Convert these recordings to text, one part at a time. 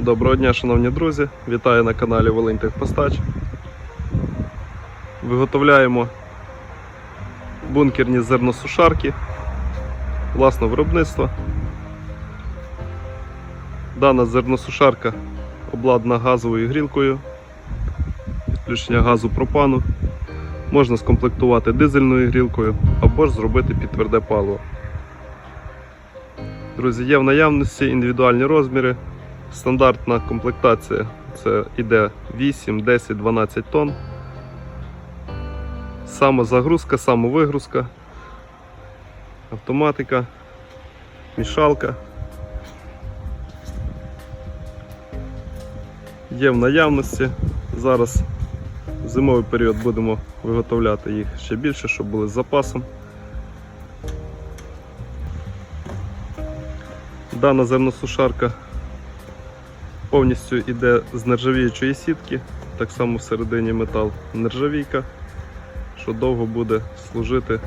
Доброго дня, шановні друзі! Вітаю на каналі Волинь Техпостач. Виготовляємо бункерні зерносушарки власного виробництва. Дана зерносушарка обладнана газовою грілкою, підключення газу пропану. Можна скомплектувати дизельною грілкою або ж зробити під тверде паливо. Друзі, є в наявності індивідуальні розміри. Стандартна комплектація це іде 8, 10, 12 тонн. Самозагрузка, самовигрузка, автоматика, мішалка. Є в наявності. Зараз в зимовий період будемо виготовляти їх ще більше, щоб були з запасом. Дана зерносушарка повністю йде з нержавіючої сітки, так само всередині метал нержавійка, що довго буде служити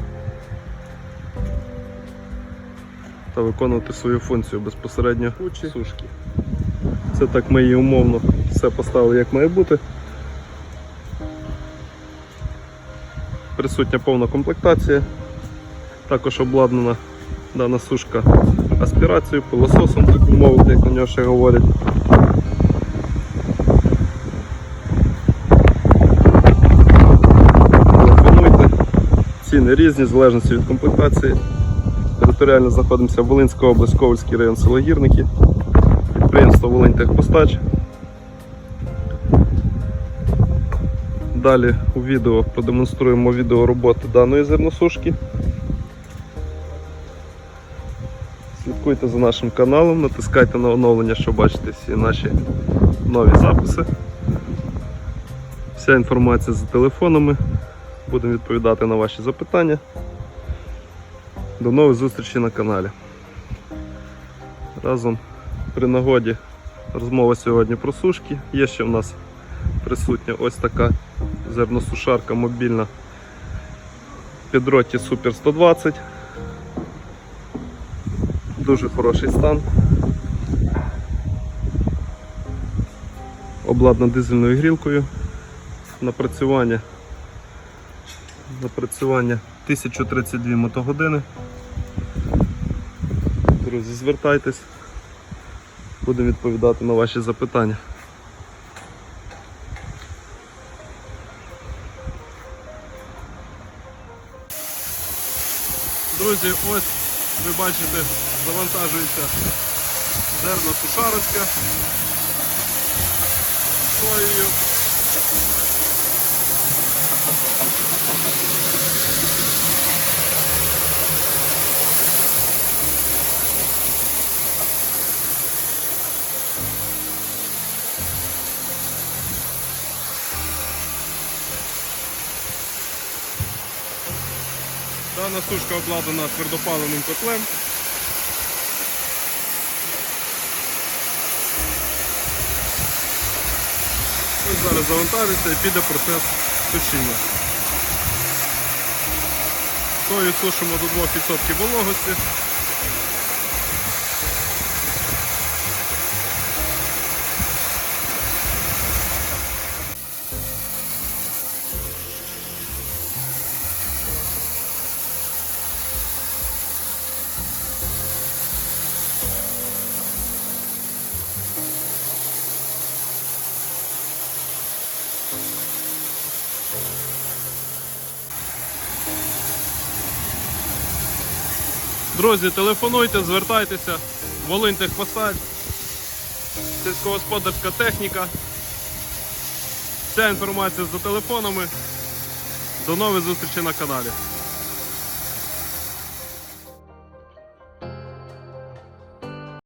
та виконувати свою функцію безпосередньо сушки. Це так ми її умовно все поставили як має бути. Присутня повна комплектація, також обладнана дана сушка аспірацією, пилососом, так би мовити, як на нього ще говорять. Телефонуйте. Ціни різні, в залежності від комплектації. Територіально знаходимося в Волинська область, Ковальський район, село підприємство Волинь Техпостач. Далі у відео продемонструємо відео роботи даної зерносушки. Слідкуйте за нашим каналом, натискайте на оновлення, щоб бачити всі наші нові записи. Вся інформація за телефонами. Будемо відповідати на ваші запитання. До нових зустрічей на каналі. Разом при нагоді розмова сьогодні про сушки. Є ще в нас присутня ось така зерносушарка мобільна підроті Super 120. Дуже хороший стан. Обладнана дизельною грілкою. Напрацювання. Напрацювання 1032 мотогодини. Друзі, звертайтесь, будемо відповідати на ваші запитання. Друзі, ось ви бачите, завантажується зерно сушарочка соєю. Дана сушка обладнана твердопаленим котлем. Ось зараз завантажиться і піде процес сушіння. Сою сушимо до 2% вологості. Друзі, телефонуйте, звертайтеся, Волинь Техпосталь, сільськогосподарська техніка. Вся інформація за телефонами. До нових зустрічей на каналі.